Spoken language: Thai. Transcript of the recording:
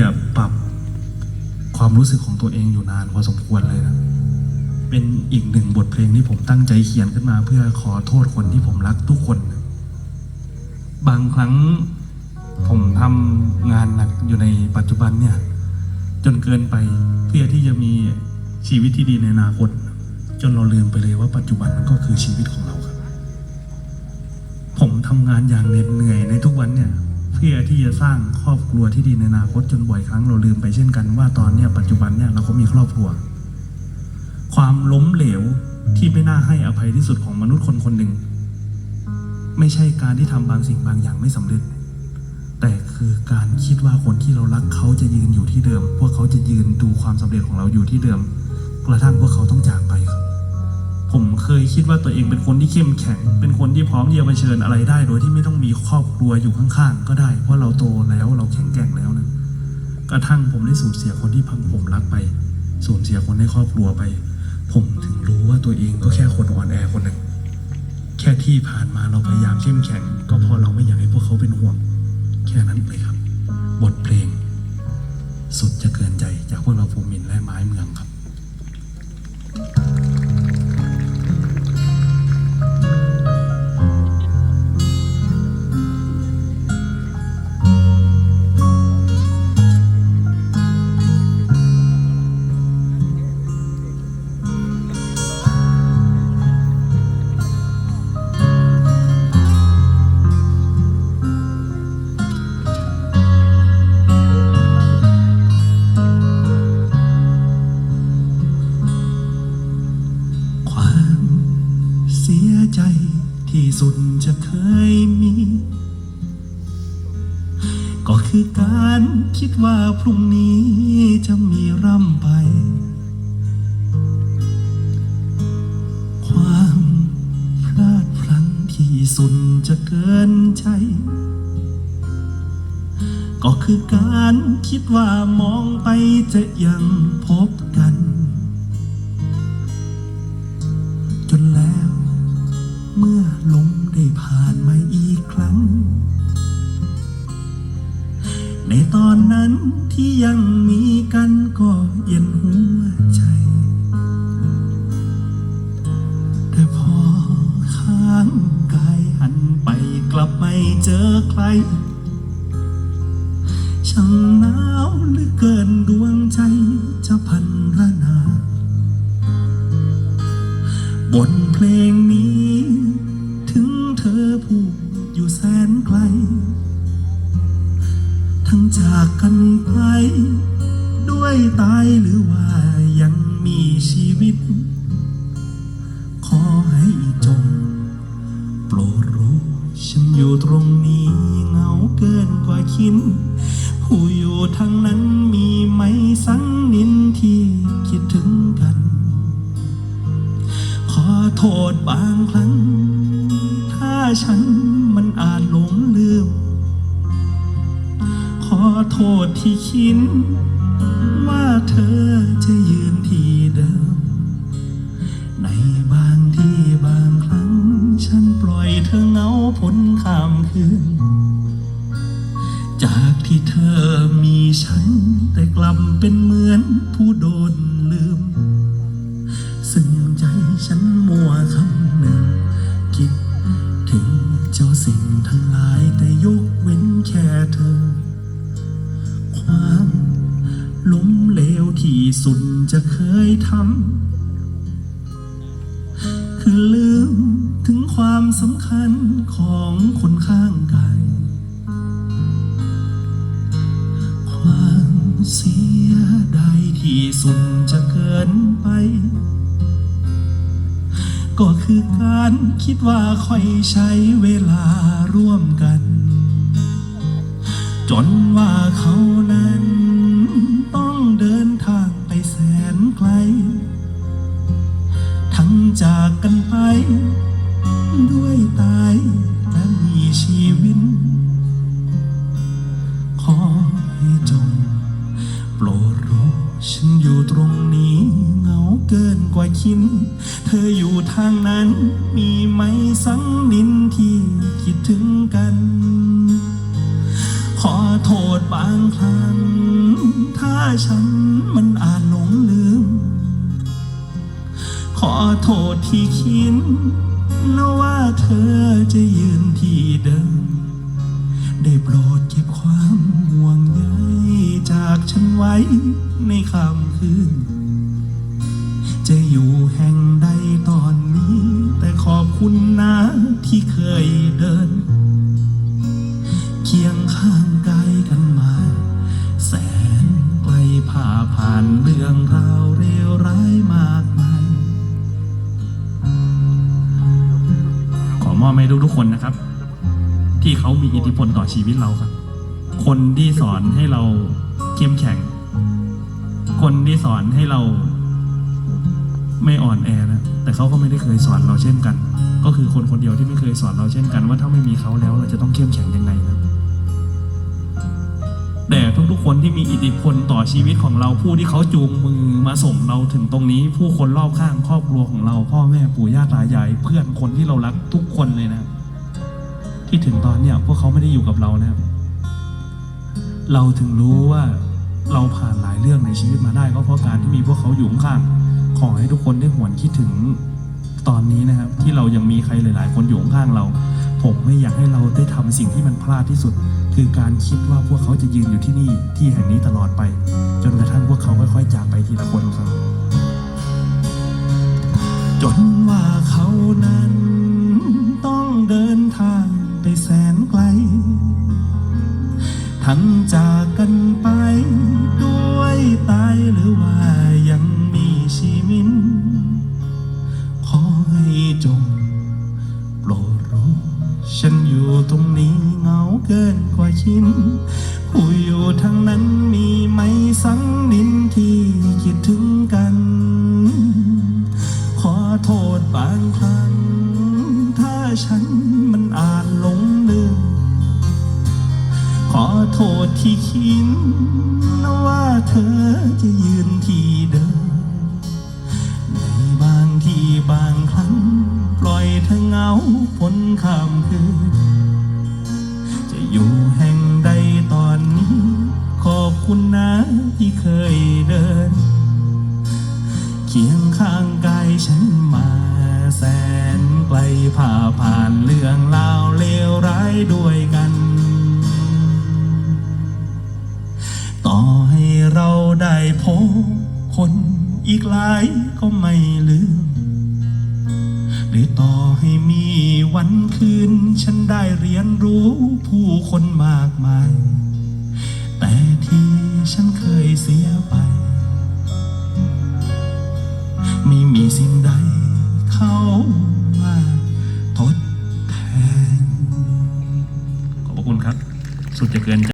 จะปรับความรู้สึกของตัวเองอยู่นานพอสมควรเลยนะ เป็นอีกหนึ่งบทเพลงที่ผมตั้งใจเขียนขึ้นมา เพื่อขอโทษคนที่ผมรักทุกคน บางครั้งผมทำงานหนักอยู่ในปัจจุบันเนี่ย จนเกินไปเพื่อที่จะมีชีวิตที่ดีในอนาคต จนเราลืมไปเลยว่าปัจจุบันมันก็คือชีวิตของเราครับ ผมทำงานอย่างเหน็ดเหนื่อยในทุกวันเนี่ย พื่อที่จะสร้างครอบครัวที่ดีในอนาคตจนบ่อยครั้งเราลืมไปเช่นกันว่าตอนเนี้ยปัจจุบันเนี่ยเราก็มีครอบครัว ความล้มเหลวที่ไม่น่าให้อภัยที่สุดของมนุษย์คนคนหนึ่ง ไม่ใช่การที่ทำบางสิ่งบางอย่างไม่สำเร็จ แต่คือการคิดว่าคนที่เรารักเขาจะยืนอยู่ที่เดิม พวกเขาจะยืนดูความสำเร็จของเราอยู่ที่เดิม กระทั่งพวกเขาต้องจากไปครับ ผมเคยคิดว่าตัวเองเป็นคนที่เข้มแข็ง เป็นคนที่พร้อมที่จะเผชิญอะไรได้ โดยที่ไม่ต้องมีครอบครัวอยู่ข้างๆ ก็ได้ เพราะเราโตแล้วเราแข็งแกร่งแล้วนะกระทั่งผมได้สูญเสียคนที่พังผมรักไป สูญเสียคนในครอบครัวไป ผมถึงรู้ว่าตัวเองก็แค่คนอ่อนแอคนหนึ่ง แค่ที่ผ่านมาเราพยายามเข้มแข็ง ก็เพอเราไม่อยากให้พวกเขาเป็นห่วง แค่นั้นเลยครับ บทเพลง สุดจะเกินใจจากพวกเรา ใจที่สุดจะเคยมี ก็คือการคิดว่าพรุ่งนี้จะมีร่ำไป ความพลาดพลั้งที่สุดจะเกินใจ ก็คือการคิดว่ามองไปจะยังพบกัน มาอีกครั้ง ในตอนนั้นที่ยังมีกันก็เย็นหัวใจ แต่พอข้างกายหันไปกลับไม่เจอใคร ช่างหนาวเหลือเกินดวงใจจะพันระนาบทเพลงนี้ อพูดอยู่แสนไกล ทั้งจากกันไป ด้วยตายหรือว่ายังมีชีวิต ขอให้จง โปรดรู้ ฉันอยู่ตรงนี้เหงาเกินกว่าคิดผู้อยู่ทางนั้นมีไหมสังนินที่คิดถึงกัน ขอโทษบางครั้ง ฉันมันอาจหลงลืม ขอโทษที่คิดว่าเธอจะยืนที่เดิม ในบางที่บางครั้ง ฉันปล่อยเธอเหงาพ้นข้ามคืน จากที่เธอมีฉันแต่กลับเป็นเหมือนผู้โด สิ่งทั้งหลายแต่ยกเว้นแค่เธอ ความล้มเหลวที่สุดจะเคยทำคือลืมถึงความสำคัญของคนข้างกายความเสียดายที่สุดจะเกินไป ก็คือการคิดว่าค่อยใช้เวลาร่วมกัน จนว่าเขานั้น ต้องเดินทางไปแสนไกล ทั้งจากกันไป ฉันมันอาจหลงลืม ขอโทษที่คิดนะว่าเธอจะยืนที่เดิม ได้โปรดเก็บความห่วงใยจากฉันไว้ในค่ำคืน จะอยู่แห่งใดตอนนี้ แต่ขอบคุณนะที่เคยเดิน คนนะครับ ที่เขามีอิทธิพลต่อชีวิตเราครับ คนที่สอนให้เราเข้มแข็ง คนที่สอนให้เราไม่อ่อนแอนะแต่เขาก็ไม่ได้เคยสอนเราเช่นกัน ก็คือคนคนเดียวที่ไม่เคยสอนเราเช่นกัน ว่าถ้าไม่มีเขาแล้วเราจะต้องเข้มแข็งยังไงนะแต่ทุกๆคนที่มีอิทธิพลต่อชีวิตของเราผู้ที่เขาจูงมือมาส่งเราถึงตรงนี้ ผู้คนรอบข้างครอบครัวของเรา พ่อแม่ปู่ย่าตายายเพื่อนคนที่เรารักทุกคนเลยนะ ที่ถึงตอนเนี้ยพวกเขาไม่ได้อยู่กับเรานะครับ เราถึงรู้ว่าเราผ่านหลายเรื่องในชีวิตมาได้ก็เพราะการที่มีพวกเขาอยู่ข้างขอให้ทุกคนได้หวนคิดถึงตอนนี้นะครับ ที่เรายังมีใครหลาย ๆ คนอยู่ข้างเรา ผมไม่อยากให้เราได้ทำสิ่งที่มันพลาดที่สุด คือการคิดว่าพวกเขาจะยืนอยู่ที่นี่ที่แห่งนี้ตลอดไป จนกระทั่งพวกเขาค่อยๆจากไปทีละคนครับ จนว่าเขานั้น ล ทั้งจากกันไป ด้วยตายหรือว่ายังมีชีวิตขอให้จงโปรดรู้ ฉันอยู่ตรงนี้เหงาเกินกว่าคิดผู้อยู่ทางนั้นมีไหมสังนินที่คิดถึงกัน ขอโทษบางครั้ง ถ้าฉันมันอ่าจหลงลืมข อโทษที่คิดนว่าเธอจะยืนที่เดิม ในบางที่บางครั้ง ปล่อยเธอเหงาพ้นข้ามคืน จะอยู่แห่งใดตอนนี้ ขอบคุณนะที่เคยเดิน เคียงข้างกายฉันมาแสนไกลผ่าผ่านเรื่องราวเลวร้ายด้วยกัน คนอีกหลายก็ไม่ลืม หรือต่อให้มีวันคืน ฉันได้เรียนรู้ผู้คนมากมาย แต่ที่ฉันเคยเสียไป ไม่มีสิ่งใดเข้ามาทดแทน ขอบพระคุณครับ สุดจะเกิน